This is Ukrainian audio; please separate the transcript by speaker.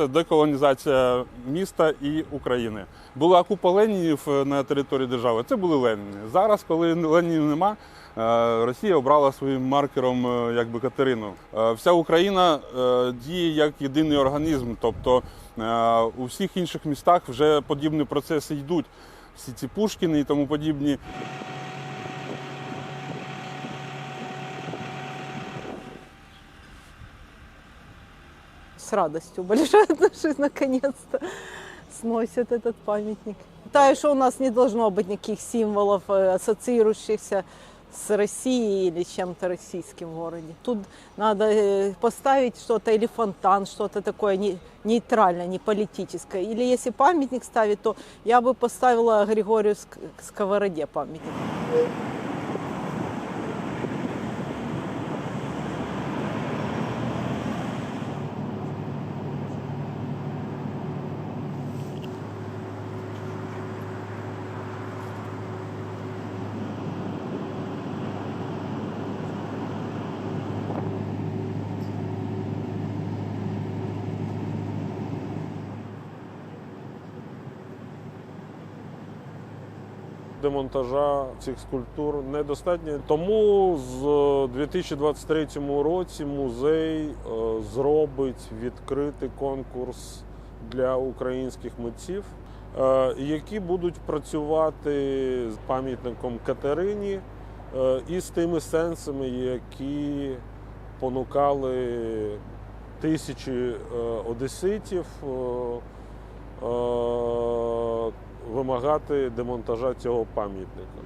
Speaker 1: це деколонізація міста і України. Була купа Ленінів е, на території держави. Це були Леніни. Зараз, коли Ленінів нема, е, Росія обрала своїм маркером е, якби Катерину. Вся Україна діє як єдиний організм, тобто у всіх інших містах вже подібні процеси йдуть. Всі ці Пушкіни і тому подібні.
Speaker 2: С радостью большой отношусь, наконец-то сносят этот памятник. Считаю, что у нас не должно быть никаких символов, э, ассоциирующихся с Россией или чем-то российским в городе. Тут надо э, поставить что-то или фонтан, что-то такое не- нейтральное, не политическое. Или если памятник ставить, то я бы поставила Григорию Ск- Сковороде памятник.
Speaker 3: Демонтажа цих скульптур недостатньо. Тому з 2023 році музей е, зробить відкритий конкурс для українських митців, е, які будуть працювати з пам'ятником Катерині е, і з тими сенсами, які понукали тисячі е, одеситів. Вимагати демонтажа цього пам'ятника.